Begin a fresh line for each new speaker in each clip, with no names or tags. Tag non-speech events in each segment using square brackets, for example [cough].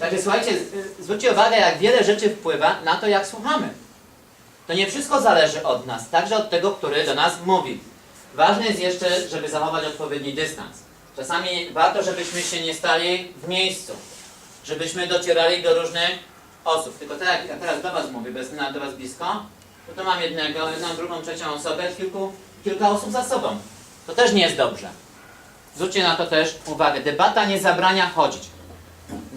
Także słuchajcie, zwróćcie uwagę, jak wiele rzeczy wpływa na to, jak słuchamy. To nie wszystko zależy od nas, także od tego, który do nas mówi. Ważne jest jeszcze, żeby zachować odpowiedni dystans. Czasami warto, żebyśmy się nie stali w miejscu, żebyśmy docierali do różnych osób. Tylko tak jak ja teraz do Was mówię, bez na do Was blisko, to, to mam jednego, jedną, drugą, trzecią osobę, kilku, kilka osób za sobą. To też nie jest dobrze. Zwróćcie na to też uwagę. Debata nie zabrania chodzić.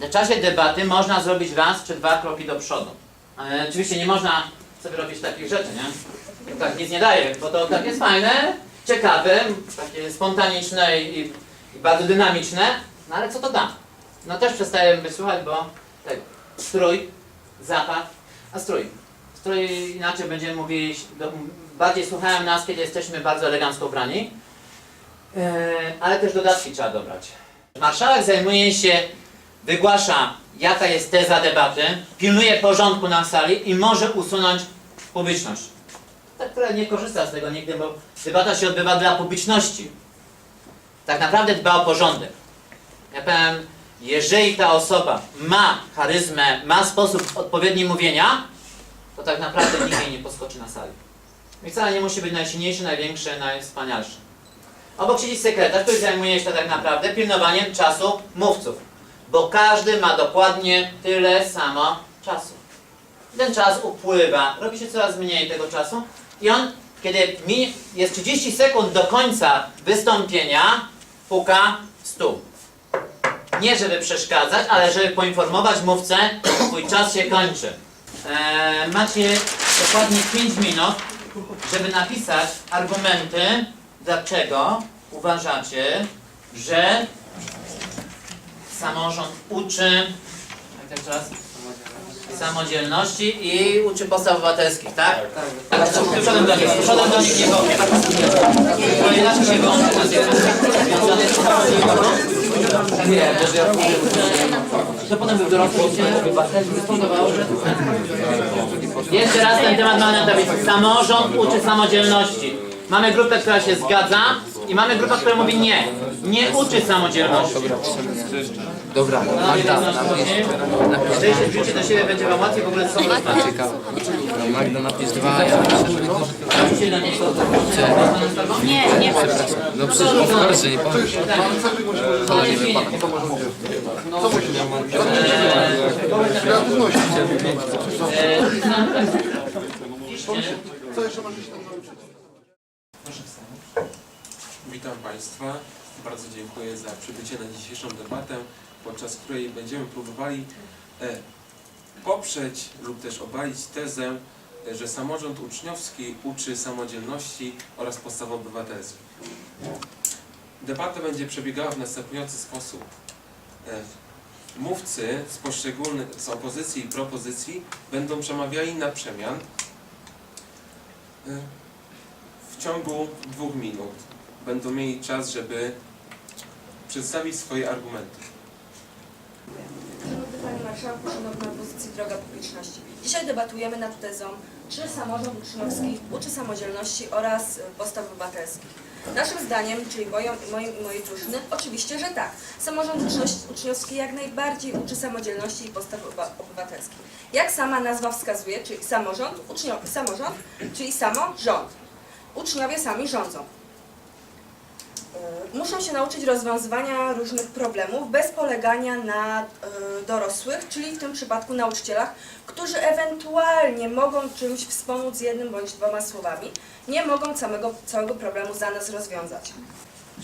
W czasie debaty można zrobić raz czy dwa kroki do przodu. Ale oczywiście nie można sobie robić takich rzeczy, nie? Tak nic nie daje, bo to tak jest fajne, ciekawe, takie spontaniczne i, i bardzo dynamiczne, no ale co to da? No też przestaję wysłuchać, bo tego, strój, zapach, a strój. Strój inaczej będziemy mówić, do, bardziej słuchają nas, kiedy jesteśmy bardzo elegancko ubrani, e, ale też dodatki trzeba dobrać. Marszałek zajmuje się wygłasza, jaka jest teza debaty, pilnuje porządku na sali i może usunąć publiczność. Ta, która nie korzysta z tego nigdy, bo debata się odbywa dla publiczności. Tak naprawdę dba o porządek. Ja powiem, jeżeli ta osoba ma charyzmę, ma sposób odpowiedni mówienia, to tak naprawdę nikt jej nie podskoczy na sali. I wcale nie musi być najsilniejszy, największy, najwspanialszy. Obok siedzi sekretarz, który zajmuje się tak naprawdę pilnowaniem czasu mówców bo każdy ma dokładnie tyle samo czasu. Ten czas upływa, robi się coraz mniej tego czasu i on, kiedy mi jest 30 sekund do końca wystąpienia, puka stół. Nie żeby przeszkadzać, ale żeby poinformować mówcę, [coughs] twój czas się kończy. Eee, macie dokładnie 5 minut, żeby napisać argumenty, dlaczego uważacie, że samorząd uczy samodzielności i uczy podstaw obywatelskich, tak? Tak. Przodem do nich, przodem do nich nie powiem. Bo inaczej się włączy na Nie, to potem był dorosły, się spodobało, że... Jeszcze raz ten temat mamy na tablicy. Samorząd uczy samodzielności. Mamy grupę, która się zgadza i mamy grupę, która mówi nie. Nie uczy samodzielności.
Dobra, Magda, napisz,
Jeżeli się zbliżycie do siebie, będzie wam łatwiej w ogóle z sobą rozmawiać.
no, Magda, napisz dwa, ja napiszę
Nie, nie ma.
No przecież of course, że nie powiem.
To nie wypada.
Witam Państwa. Bardzo dziękuję za przybycie na dzisiejszą debatę, podczas której będziemy próbowali e, poprzeć lub też obalić tezę, e, że samorząd uczniowski uczy samodzielności oraz podstaw obywatelskich. Debata będzie przebiegała w następujący sposób. E, Mówcy z poszczególnych, z opozycji i propozycji będą przemawiali na przemian w ciągu dwóch minut będą mieli czas, żeby przedstawić swoje argumenty.
Szanowny Panie Marszałku, Szanowna Opozycji, Droga Publiczności. Dzisiaj debatujemy nad tezą, czy samorząd uczniowski uczy samodzielności oraz postaw obywatelskich. Naszym zdaniem, czyli moją, moim i mojej drużyny, oczywiście, że tak. Samorząd uczniowski- jak najbardziej uczy samodzielności i postaw obywatelskich. Jak sama nazwa wskazuje, czyli samorząd, ucznio, samorząd, czyli samo rząd. Uczniowie sami rządzą. Y, Muszą się nauczyć rozwiązywania różnych problemów bez polegania na y, dorosłych, czyli w tym przypadku nauczycielach, którzy ewentualnie mogą czymś wspomóc jednym bądź dwoma słowami, nie mogą całego, całego problemu za nas rozwiązać.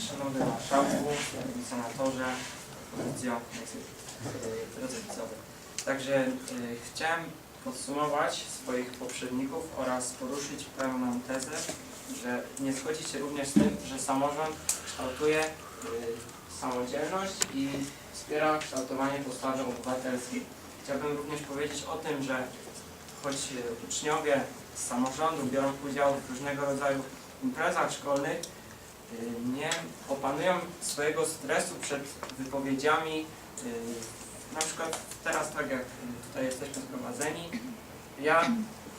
Szanowny Marszałku, Senatorze, Opozycjo, drodzy widzowie. Także y, chciałem podsumować swoich poprzedników oraz poruszyć pewną tezę, że nie zgodzi się również z tym, że samorząd kształtuje y, samodzielność i wspiera kształtowanie postawy obywatelskiej. Chciałbym również powiedzieć o tym, że choć y, uczniowie z samorządu biorą udział w różnego rodzaju imprezach szkolnych, y, nie opanują swojego stresu przed wypowiedziami. Na przykład teraz tak jak tutaj jesteśmy zgromadzeni, ja,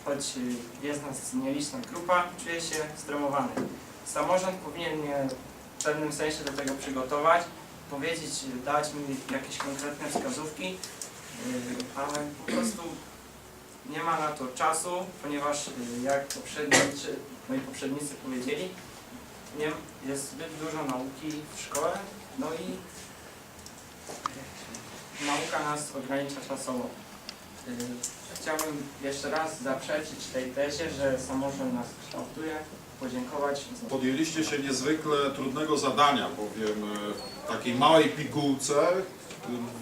choć y, jest nas nieliczna grupa, czuję się stremowany. Samorząd powinien mnie w pewnym sensie do tego przygotować, powiedzieć, y, dać mi jakieś konkretne wskazówki, ale po prostu nie ma na to czasu, ponieważ y, jak poprzednicy, moi poprzednicy powiedzieli, nie, jest zbyt dużo nauki w szkole, no i nauka nas ogranicza czasowo. Chciałbym jeszcze raz zaprzeczyć tej tezie, że samorząd nas kształtuje, podziękować.
Podjęliście się niezwykle trudnego zadania, bowiem e, w takiej małej pigułce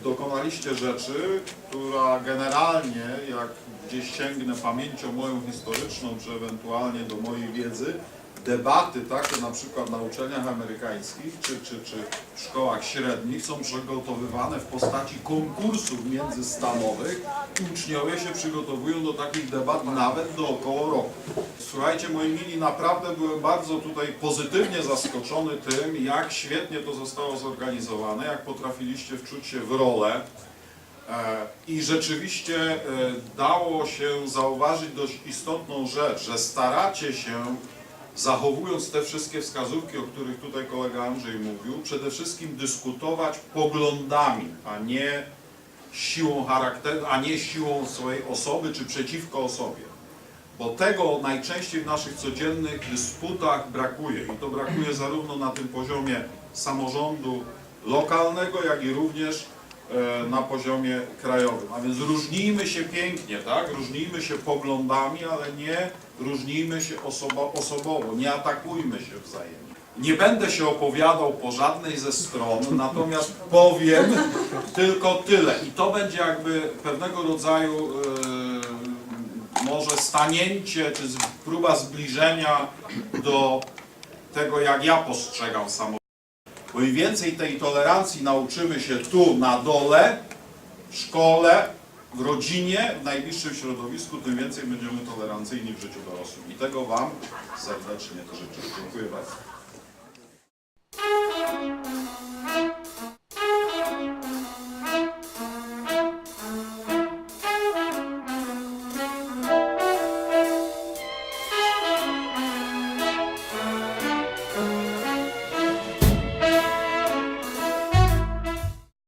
dokonaliście rzeczy, która generalnie, jak gdzieś sięgnę pamięcią moją historyczną, czy ewentualnie do mojej wiedzy, debaty takie na przykład na uczelniach amerykańskich, czy, czy, czy w szkołach średnich są przygotowywane w postaci konkursów międzystanowych uczniowie się przygotowują do takich debat nawet do około roku. Słuchajcie, moi mili, naprawdę byłem bardzo tutaj pozytywnie zaskoczony tym, jak świetnie to zostało zorganizowane, jak potrafiliście wczuć się w rolę. E, I rzeczywiście e, dało się zauważyć dość istotną rzecz, że staracie się, zachowując te wszystkie wskazówki, o których tutaj kolega Andrzej mówił, przede wszystkim dyskutować poglądami, a nie siłą charakteru, a nie siłą swojej osoby czy przeciwko osobie. Bo tego najczęściej w naszych codziennych dysputach brakuje. I to brakuje zarówno na tym poziomie samorządu lokalnego, jak i również na poziomie krajowym. A więc różnijmy się pięknie, tak? Różnijmy się poglądami, ale nie różnijmy się osobo osobowo, nie atakujmy się wzajemnie. Nie będę się opowiadał po żadnej ze stron, [laughs] natomiast powiem tylko tyle. I to będzie jakby pewnego rodzaju e, może stanięcie, czy próba zbliżenia do tego, jak ja postrzegam samorząd. Im więcej tej tolerancji nauczymy się tu na dole, w szkole, w rodzinie, w najbliższym środowisku, tym więcej będziemy tolerancyjni w życiu dorosłym. I tego Wam serdecznie życzę. Dziękuję bardzo.